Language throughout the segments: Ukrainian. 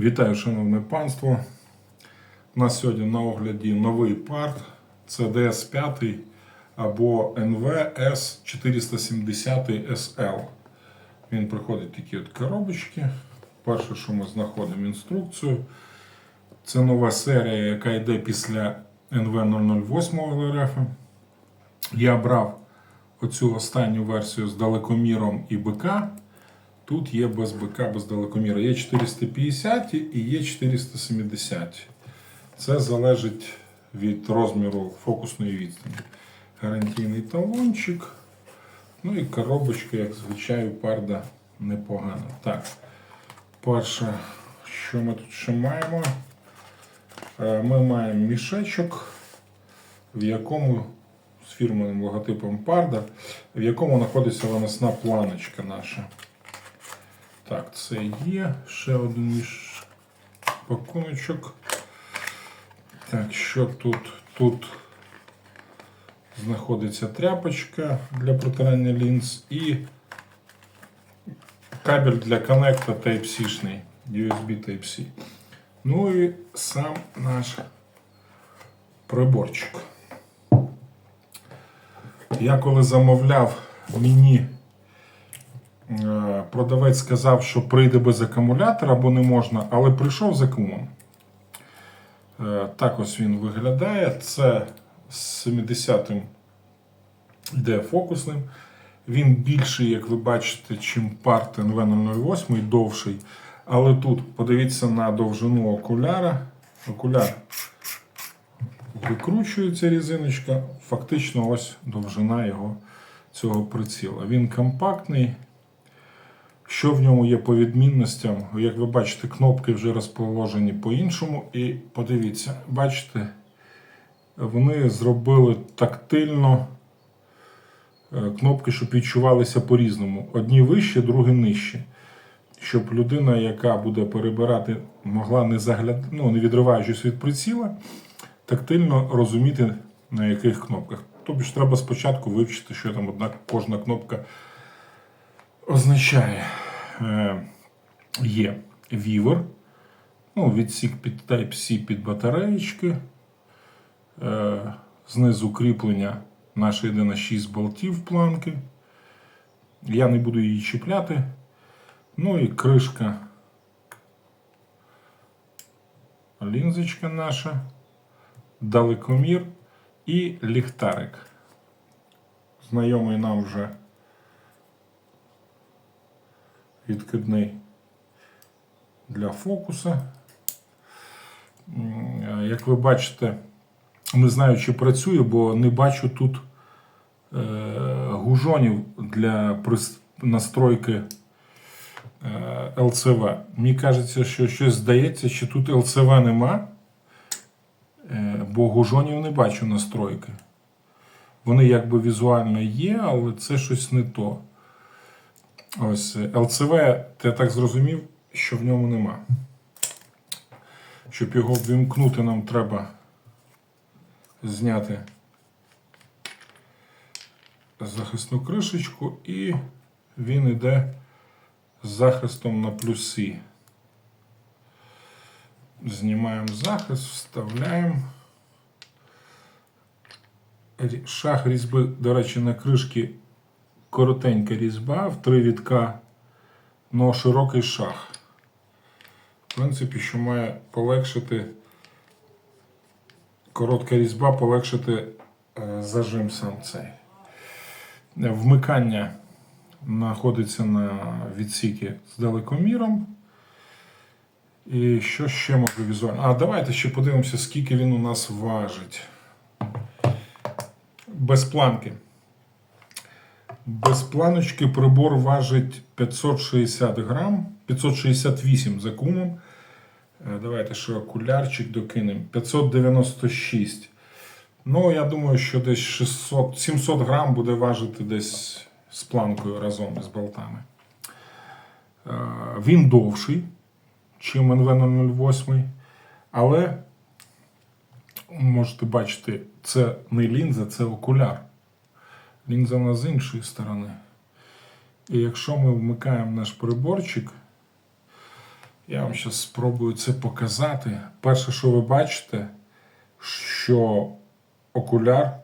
Вітаю, шановне панство. У нас сьогодні на огляді новий парт CDS 5 або NVS 470 SL. Він приходить такі от коробочки. Перше, що ми знаходимо інструкцію. Це нова серія, яка йде після NV008 ЛРФ. Я брав оцю останню версію з далекоміром і БК. Тут є без БК, без далекоміра. Є 450 і є 470. Це залежить від розміру фокусної відстані. Гарантійний талончик. Ну і коробочка, як звичайно, парда непогана. Так, перше, що ми тут ще маємо? Е, Ми маємо мішечок, в якому з фірмовим логотипом парда, в якому знаходиться виносна планочка наша. Так, це є. Ще один пакуночок. Так, що тут? Тут знаходиться тряпочка для протирання лінз і кабель для коннекта Type-C-шний, USB Type-C. Ну і сам наш приборчик. Я коли замовляв мені Продавець сказав, що прийде без акумулятора, бо не можна, але прийшов з акумом. Е, Так ось він виглядає. Це з 70-м йде фокусним. Він більший, як ви бачите, чим парт NV008, довший. Але тут подивіться на довжину окуляра. Окуляр викручується різиночка, фактично ось довжина його цього приціла. Він компактний. Що в ньому є по відмінностям? Як ви бачите, кнопки вже розположені по-іншому. І подивіться, бачите, вони зробили тактильно е, кнопки, щоб відчувалися по-різному. Одні вище, другі нижче. Щоб людина, яка буде перебирати, могла не загляд... ну, не відриваючись від приціла, тактильно розуміти, на яких кнопках. Тобто треба спочатку вивчити, що там одна кожна кнопка означає. Е, є вівер, ну, відсік під Type-C під батареєчки. Е, знизу кріплення наше йде на 6 болтів планки. Я не буду її чіпляти. Ну і кришка. Лінзочка наша, далекомір і ліхтарик. Знайомий нам вже відкидний для фокуса. Як ви бачите, не знаю, чи працює, бо не бачу тут е, гужонів для настройки е, LCV. Мені кажеться, що щось здається, що тут LCV нема, е, бо гужонів не бачу настройки. Вони якби візуально є, але це щось не то. Ось ЛЦВ, я так зрозумів, що в ньому нема. Щоб його ввімкнути, нам треба зняти захисну кришечку і він йде з захистом на плюси. Знімаємо захист, вставляємо. Шаг різьби, до речі, на кришки коротенька різьба в три вітка, но широкий шаг. В принципі, що має полегшити коротка різьба, полегшити е, зажим сам цей. Вмикання знаходиться на відсіки з далекоміром. І що ще можу візуально? А, давайте ще подивимося, скільки він у нас важить. Без планки. Без планочки прибор важить 560 грам, 568 за кумом. Е, Давайте ще окулярчик докинемо. 596. Ну, я думаю, що десь 600, 700 грам буде важити десь з планкою разом з болтами. Е, Він довший, чим NV008, але можете бачити, це не лінза, це окуляр. Лінза в нас з іншої сторони. І якщо ми вмикаємо наш приборчик, Я вам зараз спробую це показати. Перше, що ви бачите, що окуляр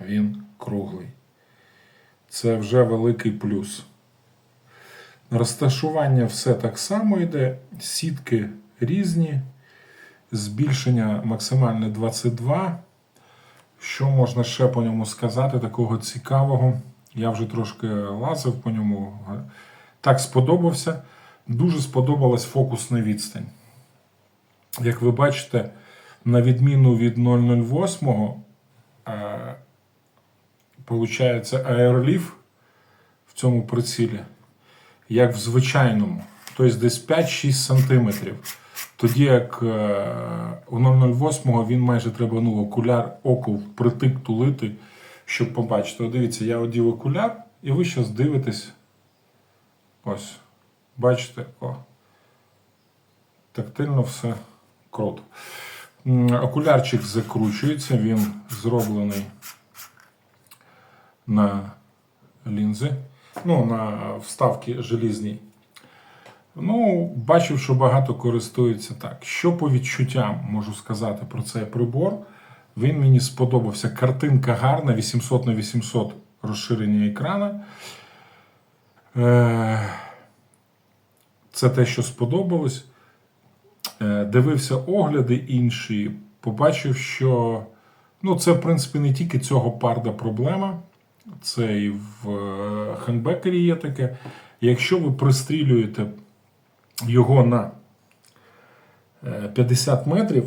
він круглий. Це вже великий плюс. Розташування все так само йде, сітки різні, збільшення максимальне 22. Що можна ще по ньому сказати, такого цікавого? Я вже трошки лазив по ньому. Так сподобався. Дуже сподобалась фокусна відстань. Як ви бачите, на відміну від 008, е, Получається в цьому прицілі, як в звичайному, тобто десь 5-6 см. Тоді як е, у 008 він майже треба ну, окуляр око впритик тулити, щоб побачити. От дивіться, я одів окуляр, і ви зараз дивитесь. Ось. Бачите, о. Тактильно все круто. Окулярчик закручується, він зроблений на лінзи, ну, на вставки желізні. Ну, бачив, що багато користуються так. Що по відчуттям можу сказати про цей прибор? Він мені сподобався. Картинка гарна, 800 на 800 розширення екрана. Е, Це те, що сподобалось. Е, Дивився огляди інші, побачив, що ну, це, в принципі, не тільки цього парда проблема. Це і в е, хендбекері є таке. Якщо ви пристрілюєте його на е, 50 метрів,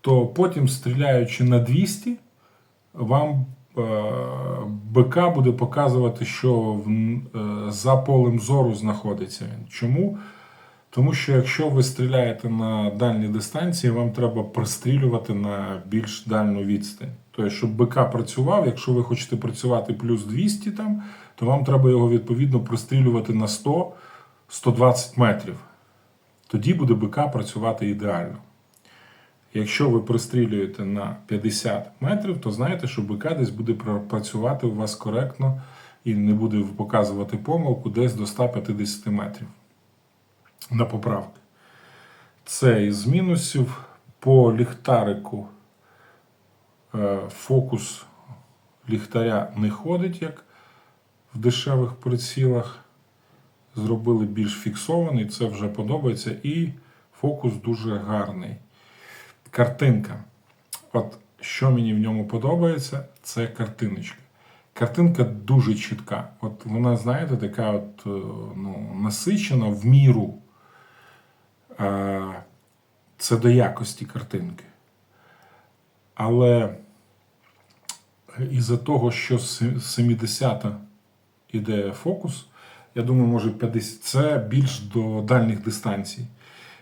то потім, стріляючи на 200, вам е, БК буде показувати, що е, за полем зору знаходиться він. Чому? Тому що якщо ви стріляєте на дальні дистанції, вам треба пристрілювати на більш дальню відстань. Тобто, щоб БК працював, якщо ви хочете працювати плюс 200, там, то вам треба його відповідно пристрілювати на 100-120 метрів. Тоді буде БК працювати ідеально. Якщо ви пристрілюєте на 50 метрів, то знаєте, що БК десь буде працювати у вас коректно і не буде показувати помилку десь до 150 метрів на поправки. Це із мінусів. По ліхтарику е, фокус ліхтаря не ходить, як в дешевих прицілах. Зробили більш фіксований, це вже подобається. І фокус дуже гарний. Картинка. От що мені в ньому подобається, це картиночка. Картинка дуже чітка. От вона, знаєте, така от, е, ну, насичена в міру. Це до якості картинки. Але із-за того, що з 70-та іде фокус, я думаю, може 50, це більш до дальніх дистанцій.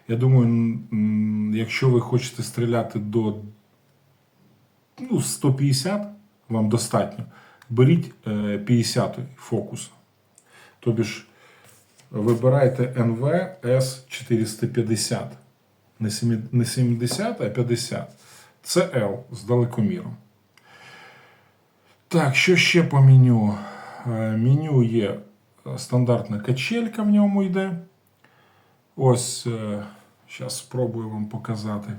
Я думаю, якщо ви хочете стріляти до ну, 150, вам достатньо. Беріть е, 50 фокус. Тобі ж вибирайте NV S450. Не 70, а 50. Це L з далекоміром. Так, що ще по меню? Е, Меню є е, стандартна качелька в ньому йде. Ось, зараз спробую вам показати.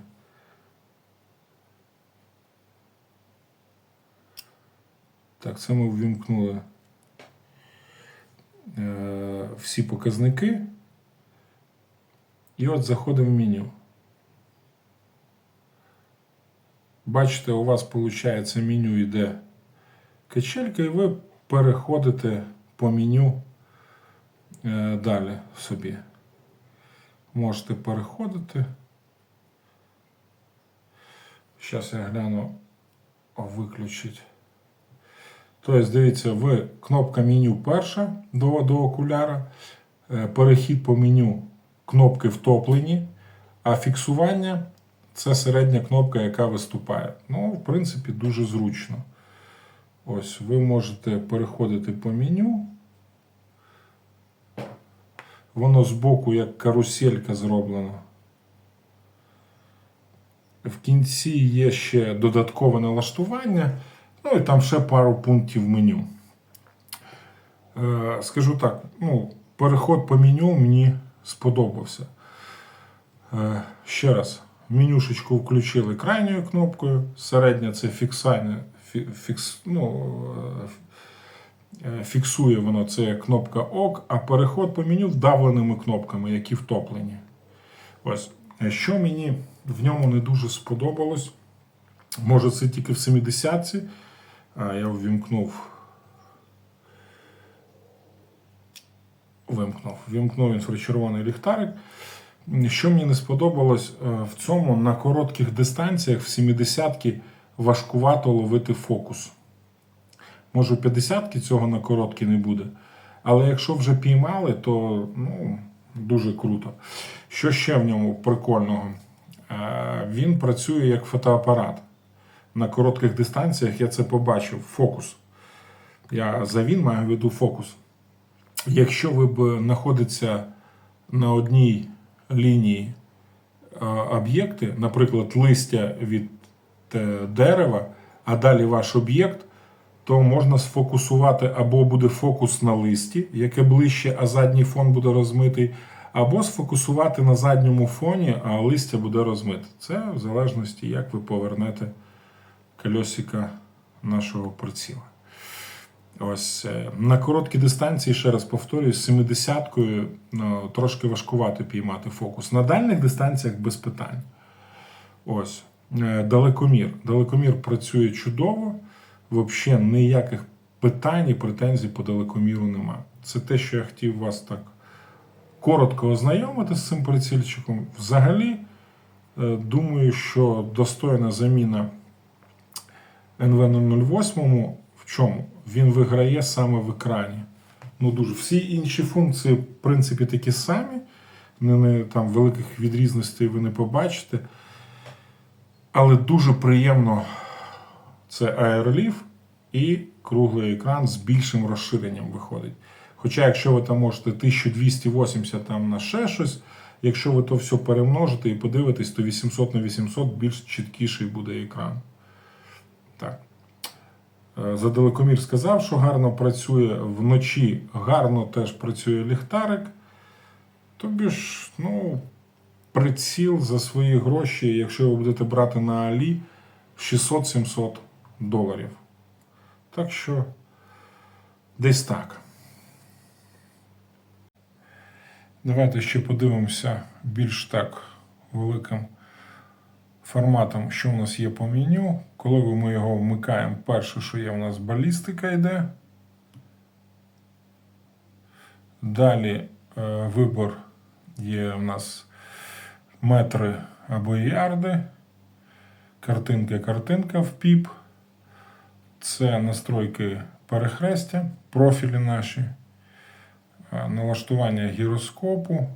Так, це ми ввімкнули е, всі показники. І от заходимо в меню. Бачите, у вас виходить меню йде качелька, і ви переходите по меню е, далі собі. Можете переходити. Зараз я гляну виключить. Тобто, дивіться, ви кнопка меню перша до, до окуляра, е, перехід по меню кнопки втоплені, а фіксування це середня кнопка, яка виступає. Ну, в принципі, дуже зручно. Ось, ви можете переходити по меню. Воно збоку як каруселька зроблено. В кінці є ще додаткове налаштування. Ну і там ще пару пунктів меню. Е, скажу так, ну, переход по меню мені сподобався. Е, Ще раз, менюшечку включили крайньою кнопкою, середня це фіксання, фікс, ну, е, фіксує воно це кнопка ОК, а переход по меню вдавленими кнопками, які втоплені. Ось. Е, Що мені в ньому не дуже сподобалось, може це тільки в 70-ці, а я ввімкнув. Вимкнув. Вимкнув інфрачервоний ліхтарик. Що мені не сподобалось е, в цьому на коротких дистанціях в 70-ки важкувато ловити фокус. Може, у 50-ки цього на короткі не буде. Але якщо вже піймали, то ну, дуже круто. Що ще в ньому прикольного? Е, Він працює як фотоапарат. На коротких дистанціях я це побачив. Фокус. Я за він маю в виду фокус. Якщо ви б знаходиться на одній лінії е, об'єкти, наприклад, листя від е, дерева, а далі ваш об'єкт, то можна сфокусувати або буде фокус на листі, яке ближче, а задній фон буде розмитий, або сфокусувати на задньому фоні, а листя буде розмите. Це в залежності, як ви повернете кольосика нашого приціла. Ось е, на короткі дистанції, ще раз повторюю, з 70-кою ну, трошки важкувато піймати фокус. На дальніх дистанціях без питань. Ось. Е, Далекомір. Далекомір працює чудово. Взагалі ніяких питань і претензій по далекоміру нема. Це те, що я хотів вас так коротко ознайомити з цим прицільчиком. Взагалі, е, думаю, що достойна заміна NV008 в чому? Він виграє саме в екрані. Ну, дуже. Всі інші функції, в принципі, такі самі. Не, там великих відрізностей ви не побачите. Але дуже приємно це аеролів і круглий екран з більшим розширенням виходить. Хоча, якщо ви там можете 1280 там на ще щось, якщо ви то все перемножите і подивитесь, то 800 на 800 більш чіткіший буде екран. Так. Е, За далекомір сказав, що гарно працює вночі, гарно теж працює ліхтарик. Тобі ж, ну, приціл за свої гроші, якщо ви будете брати на Алі, 600-700 доларів. Так що десь так. Давайте ще подивимося більш так великим форматом, що у нас є по меню. Коли ми його вмикаємо, перше, що є, у нас балістика йде. Далі е, вибор є у нас метри або ярди. Картинка, картинка в піп. Це настройки перехрестя, профілі наші, Е, налаштування гіроскопу.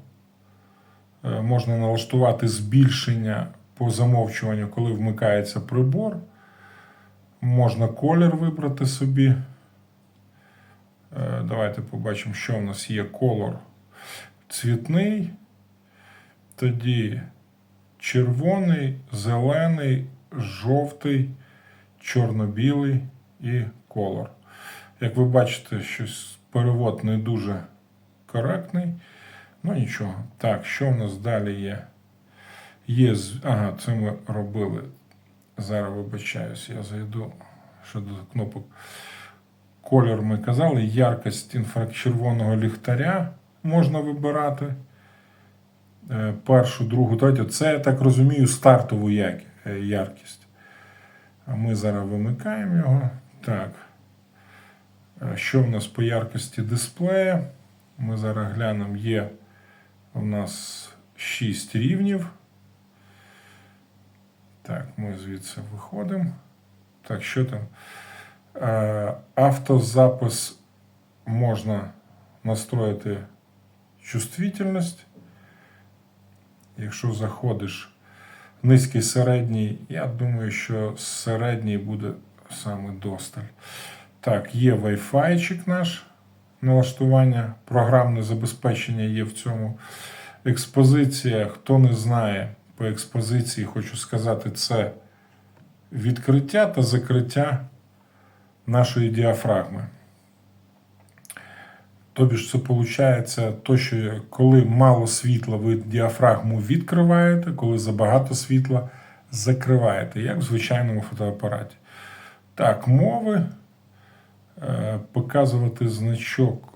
Е, Можна налаштувати збільшення по замовчуванню, коли вмикається прибор. Можна колір вибрати собі. Е, Давайте побачимо, що у нас є колор цвітний. Тоді червоний, зелений, жовтий, чорно-білий і колор. Як ви бачите, щось перевод не дуже коректний. Ну нічого. Так, що в нас далі є? Є. Ага, це ми робили. Зараз вибачаюсь, я зайду щодо кнопок. Колір ми казали, яркость інфрачервоного ліхтаря можна вибирати. Е, Першу, другу, третю. Це, я так розумію, стартову е, яркість. А ми зараз вимикаємо його. Так. Що в нас по яркості дисплея? Ми зараз глянемо, є у нас 6 рівнів. Так, ми звідси виходимо. Так, що там? Автозапис можна настроїти чувствительність. Якщо заходиш низький середній, я думаю, що середній буде саме досталь. Так, є Wi-Fi наш налаштування, програмне забезпечення є в цьому. Експозиція, хто не знає, по експозиції хочу сказати, це відкриття та закриття нашої діафрагми. Тобі ж це виходить, то, що коли мало світла, ви діафрагму відкриваєте, коли забагато світла закриваєте, як в звичайному фотоапараті. Так, мови. Е, Показувати значок.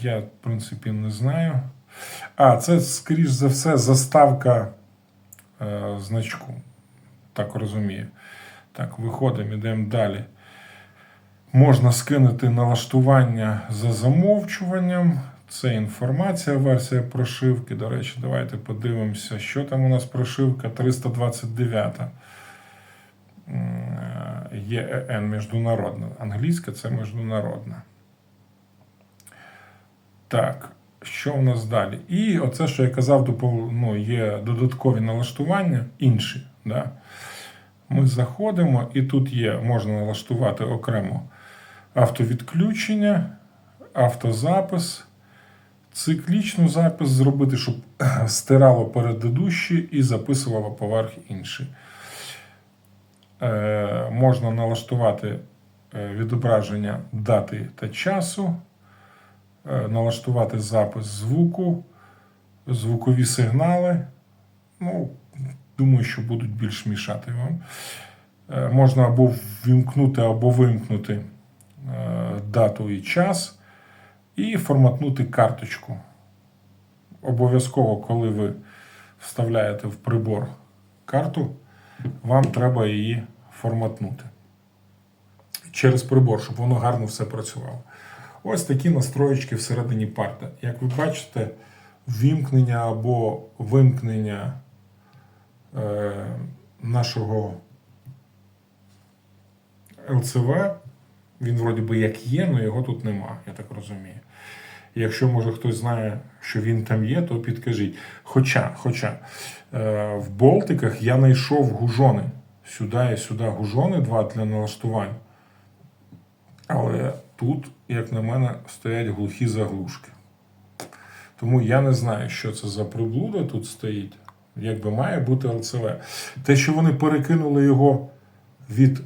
Я, в принципі, не знаю. А, це, скоріш за все, заставка е, значку. Так розумію. Так, виходимо, йдемо далі. Можна скинути налаштування за замовчуванням. Це інформація, версія прошивки. До речі, давайте подивимося, що там у нас прошивка 329. ЄЕН міжнародна. Англійська це міжнародна. Так, що у нас далі? І оце, що я казав, ну, є додаткові налаштування, інші. Да? Ми заходимо, і тут є, можна налаштувати окремо автовідключення, автозапис, циклічну запис зробити, щоб стирало передидущі і записувало поверх інший. Е, можна налаштувати е, відображення дати та часу, е, налаштувати запис звуку, звукові сигнали. Ну, думаю, що будуть більш мішати вам. Можна або ввімкнути, або вимкнути дату і час, і форматнути карточку. Обов'язково, коли ви вставляєте в прибор карту, вам треба її форматнути через прибор, щоб воно гарно все працювало. Ось такі настроєчки всередині парта. Як ви бачите, ввімкнення або вимкнення е, нашого ЛЦВ, він вроді би як є, але його тут нема, я так розумію. Якщо може хтось знає, що він там є, то підкажіть. Хоча, хоча е, в Болтиках я знайшов гужони. Сюди і сюди гужони, два для налаштувань. Але тут, як на мене, стоять глухі заглушки. Тому я не знаю, що це за приблуда тут стоїть. Якби має бути ЛЦВ. Те, що вони перекинули його від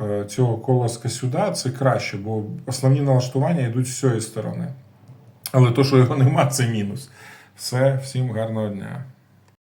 е, цього колоска сюди, це краще, бо основні налаштування йдуть з цієї сторони. Але то, що його нема, це мінус. Все, всім гарного дня.